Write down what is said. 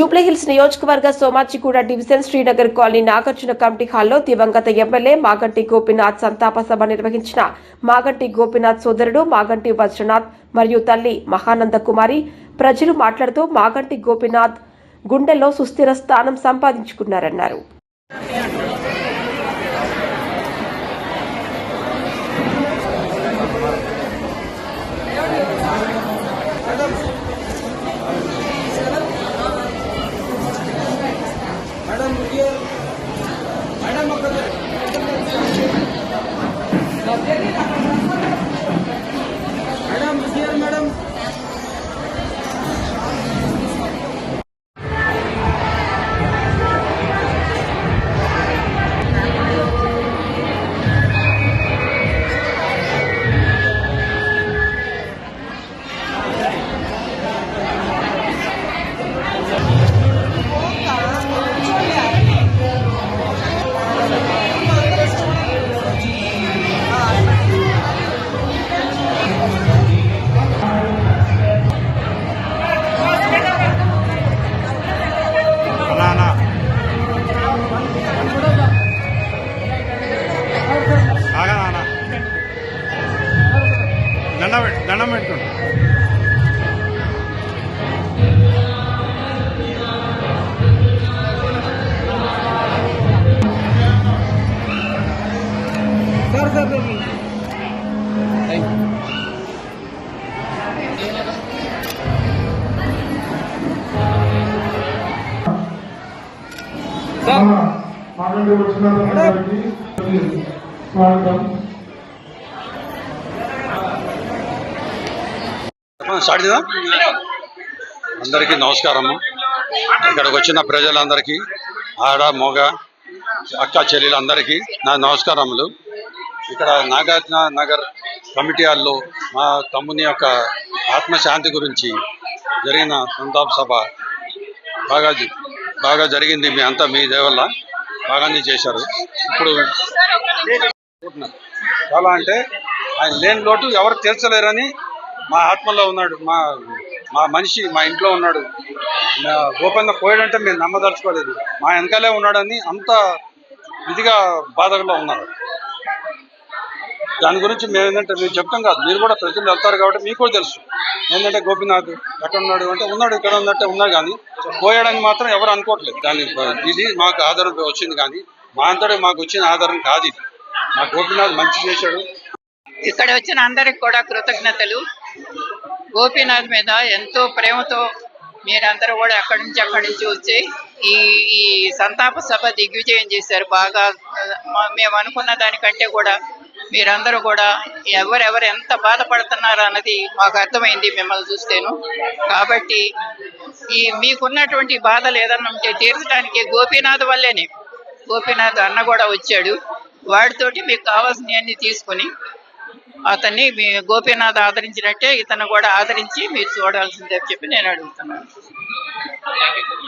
జూబ్లీహిల్స్ నియోజకవర్గ Somajiguda division Srinagar colony Nagarjuna committee హాల్లో దివంగత ఎమ్మెల్యే మాగంటి గోపీనాథ్ సంతాప సభ నిర్వహించిన మాగంటి గోపీనాథ్ సోదరుడు మాగంటి వజ్రనాథ్ మరియు తల్లి మహానంద కుమారి ప్రజలు మాట్లాడుతూ మాగంటి గోపినాథ్ గుండెల్లో సుస్థిర స్థానం సంపాదించుకున్నారన్నారు. मैडम దండం పెట్టుకోండి మాట్లాడి వచ్చిన స్వాగతం. స్టార్ట్ చేద్దాం. అందరికీ నమస్కారము. ఇక్కడికి వచ్చిన ప్రజలందరికీ ఆడ మొగ అక్క చెల్లెలందరికీ నా నమస్కారములు. ఇక్కడ నాగార్జున నగర్ కమిటీ హాల్లో మా తమ్ముని యొక్క ఆత్మశాంతి గురించి జరిగిన సంతాప్ సభ బాగా జ- బాగా జరిగింది మీ అంతా మీ దేవల్ల బాగానే చేశారు. ఇప్పుడు చాలా అంటే ఆయన లేని లోటు ఎవరు తీర్చలేరని మా ఆత్మలో ఉన్నాడు మా మా మనిషి మా ఇంట్లో ఉన్నాడు. గోపన్న పోయాడంటే మేము నమ్మదలుచుకోలేదు. మా వెనకాలే ఉన్నాడని అంత ఇదిగా బాధలో ఉన్నారు. దాని గురించి మేము ఏంటంటే మేము చెప్తాం కాదు. మీరు కూడా ప్రజలు వెళ్తారు కాబట్టి మీకు కూడా తెలుసు. ఏంటంటే గోపీనాథ్ ఎక్కడ ఉన్నాడు అంటే ఉన్నాడు ఇక్కడ ఉన్నట్టే ఉన్నాడు కానీ పోయాడని మాత్రం ఎవరు అనుకోవట్లేదు. దాని ఇది మాకు ఆధారం వచ్చింది కానీ మా అంతటే మాకు వచ్చిన ఆధారం కాదు ఇది. మా గోపీనాథ్ మంచి చేశాడు. ఇక్కడ వచ్చిన అందరికి కూడా కృతజ్ఞతలు. గోపీనాథ్ మీద ఎంతో ప్రేమతో మీరందరూ కూడా అక్కడి నుంచి అక్కడి నుంచి వచ్చి ఈ ఈ సంతాప సభ దిగ్విజయం చేశారు. బాగా మేము అనుకున్న దానికంటే కూడా మీరందరూ కూడా ఎవరెవరు ఎంత బాధపడుతున్నారు అన్నది మాకు అర్థమైంది మిమ్మల్ని చూస్తేను. కాబట్టి ఈ మీకున్నటువంటి బాధలు ఏదన్నా ఉంటే తీర్చడానికి గోపీనాథ్ వల్లేనే. గోపీనాథ్ అన్న కూడా వచ్చాడు. వాడితోటి మీకు కావాల్సినవన్నీ తీసుకొని అతన్ని మీ గోపీనాథ్ ఆదరించినట్టే ఇతను కూడా ఆదరించి మీరు చూడాల్సిందే చెప్పి నేను అడుగుతున్నాను.